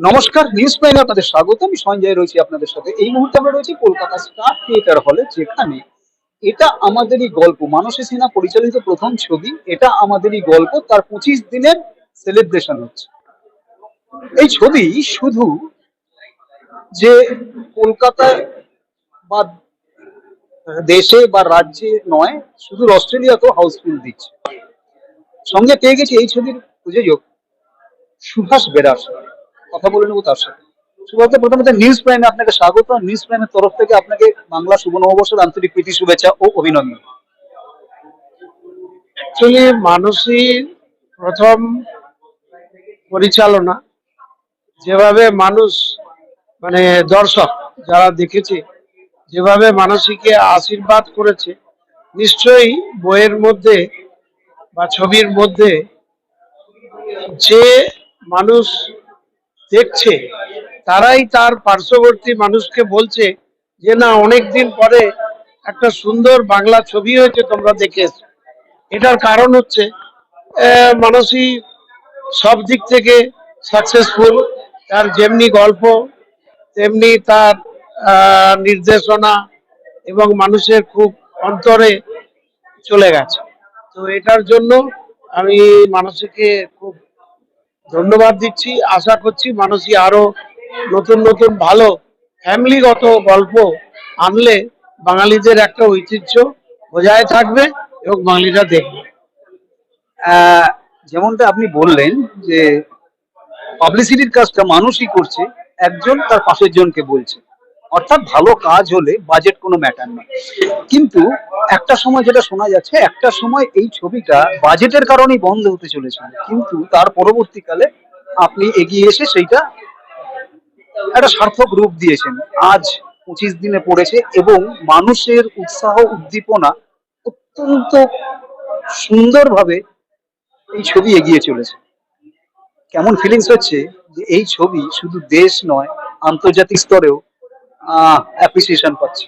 নমস্কার নিউজ প্রাইমে আপনাদের স্বাগত। আমি সঞ্জয় রয়েছি আপনাদের সাথে। এই মুহূর্তে আমরা রয়েছি কলকাতা স্টার থিয়েটার হলে যেখানে এটা আমাদেরই গল্প, মানসী সিনহা পরিচালিত প্রথম ছবি। এটা আমাদেরই গল্প, তার পঁচিশ দিনের সেলিব্রেশন হচ্ছে। এই ছবি শুধু যে কলকাতায় বা দেশে বা রাজ্যে নয়, শুধু অস্ট্রেলিয়াতেও হাউসফুল দিচ্ছে। সঙ্গে পেয়ে গেছি এই ছবির প্রযোজক সুভাষ বেরার। সাথে। কথা বলে নেব তার সাথে। প্রথমত নিউজ প্রাইমে আপনাকে স্বাগত। নিউজ প্রাইমের তরফ থেকে আপনাকে বাংলা শুভ নববর্ষের আন্তরিক প্রীতি, শুভেচ্ছা ও অভিনন্দন। অ্যাকচুয়ালি প্রথম পরিচালনা যেভাবে মানুষ মানে দর্শক যারা দেখেছে, যেভাবে মানসীকে আশীর্বাদ করেছে, নিশ্চয়ই বইয়ের মধ্যে বা ছবির মধ্যে যে মানুষ দেখছে, তারাই তার পার্শ্ববর্তী মানুষকে বলছে যে, না অনেক দিন পরে একটা সুন্দর বাংলা ছবি হয়েছে, তোমরা দেখে। এটার কারণ হচ্ছে মানসী সব দিক থেকে সাকসেসফুল তার যেমনি গল্প, তেমনি তার নির্দেশনা এবং মানুষের খুব অন্তরে চলে গেছে তো এটার জন্য আমি মানসীকে খুব ধন্যবাদ দিচ্ছি। আশা করছি মানুষই আরও নতুন নতুন ভালো ফ্যামিলিগত গল্প আনলে বাঙালিদের একটা ঐতিহ্য বজায় থাকবে এবং বাঙালিরা দেখবে। যেমনটা আপনি বললেন যে পাবলিসিটির কাজটা মানুষই করছে, একজন তার পাশের জনকে বলছে। অর্থাৎ ভালো কাজ হলে বাজেট কোনো ম্যাটার নয়। কিন্তু একটা সময় যেটা শোনা যাচ্ছে, একটা সময় এই ছবিটা বাজেটের কারণেই বন্ধ হতে চলেছিল কিন্তু তার পরবর্তীকালে আপনি এগিয়ে এসে সেইটা একটা সার্থক রূপ দিয়েছেন। আজ পঁচিশ দিনে পড়েছে এবং মানুষের উৎসাহ, উদ্দীপনা অত্যন্ত সুন্দরভাবে এই ছবি এগিয়ে চলেছে। কেমন ফিলিংস হচ্ছে যে এই ছবি শুধু দেশ নয়, আন্তর্জাতিক স্তরেও অ্যাপ্রিসিয়েশন পাচ্ছে।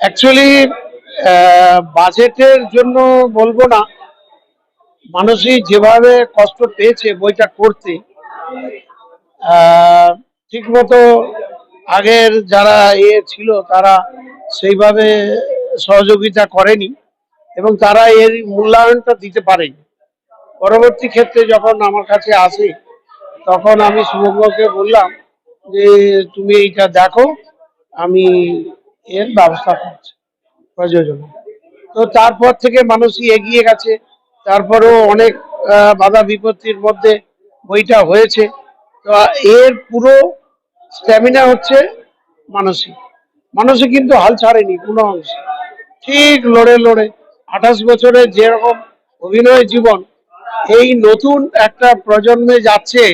অ্যাকচুয়ালি বাজেটের জন্য বলব না। মানুষই যেভাবে কষ্ট পেয়েছে বইটা করতে ঠিক মতো আগের যারা এ ছিল তারা সেইভাবে সহযোগিতা করেনি এবং তারা এর মূল্যায়নটা দিতে পারেনি। পরবর্তী ক্ষেত্রে যখন আমার কাছে আসে, তখন আমি শুভঙ্গকে বললাম যে তুমি এইটা দেখো, আমি এর ব্যবস্থা করছি, প্রযোজনা। তো তারপর থেকে মানুষই এগিয়ে গেছে, তারপরেও অনেক বাধা বিপত্তির মধ্যে বইটা হয়েছে। তো এর পুরো স্ট্যামিনা হচ্ছে মানসিক। মানসিক কিন্তু হাল ছাড়েনি, কোনো অংশে। ঠিক লড়ে লড়ে আঠাশ বছরের যেরকম অভিনয় জীবন, এই নতুন একটা প্রজন্মে যাচ্ছে,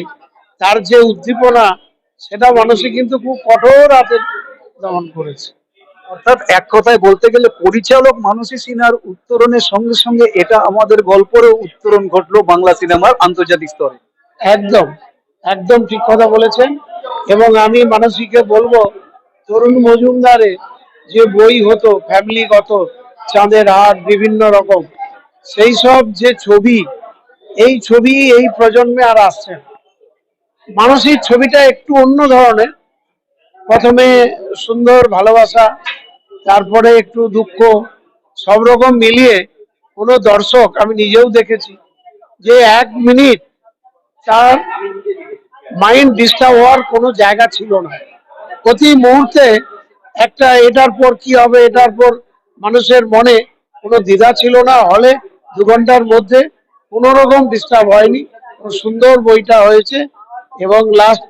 তার যে উদ্দীপনা সেটা মানুষই কিন্তু খুব কঠোর হাতে দমন করেছে। অর্থাৎ এক কথায় বলতে গেলে পরিচালক মানসী সিনহার উত্তরণের সঙ্গে সঙ্গে এটা আমাদের গল্পেরও উত্তরণ ঘটলো বাংলা সিনেমার আন্তর্জাতিক স্তরে। একদম একদম ঠিক কথা বলেছেন। এবং আমি মানসীকে বলব, তরুণ মজুমদারে যে বই হতো ফ্যামিলিগত চাঁদের হাট, বিভিন্ন রকম, সেই সব যে ছবি, এই ছবি এই প্রজন্মে আর আসছে না। মানসিক ছবিটা একটু অন্য ধরনের। প্রথমে সুন্দর ভালোবাসা, তারপরে একটু দুঃখ, সব রকম মিলিয়ে কোনো দর্শক আমি নিজেও দেখেছি যে এক মিনিট তার মাইন্ড ডিস্টার্ব হওয়ার কোনো জায়গা ছিল না। প্রতি মুহূর্তে একটা এটার পর কি হবে, এটার পর মানুষের মনে কোনো দ্বিধা ছিল না, হলে দু ঘণ্টার মধ্যে কোনো রকম ডিস্টার্ব হয়নি। সুন্দর বইটা হয়েছে। এবং লাস্ট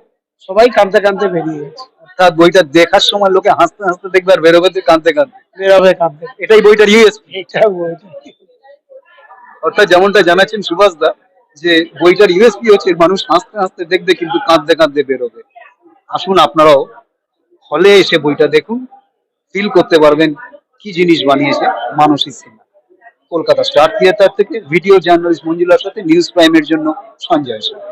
সবাই কাঁদতে কাঁদতে বেরিয়ে গেছে। অর্থাৎ বইটা দেখার সময় লোকে হাসতে হাসতে দেখবে আর বেরোবে কাঁদতে কাঁদতে। বেরোবে কাঁদতে। এটাই বইটার ইউএসপি এটা বইটা। অর্থাৎ যেমনটা জানাচ্ছেন সুভাষ দা যে বইটার ইউএসপি হচ্ছে মানুষ হাসতে হাসতে দেখবে কিন্তু কাঁদতে কাঁদতে বেরোবে। আসুন আপনারাও হলে এসে বইটা দেখুন ফিল করতে পারবেন কি জিনিস বানিয়েছে মানসিক সিনহা কলকাতা স্টার থিয়েটার থেকে ভিডিও জার্নালিস্ট মঞ্জুলার সাথে নিউজ প্রাইমের জন্য সঞ্জয় সাহা।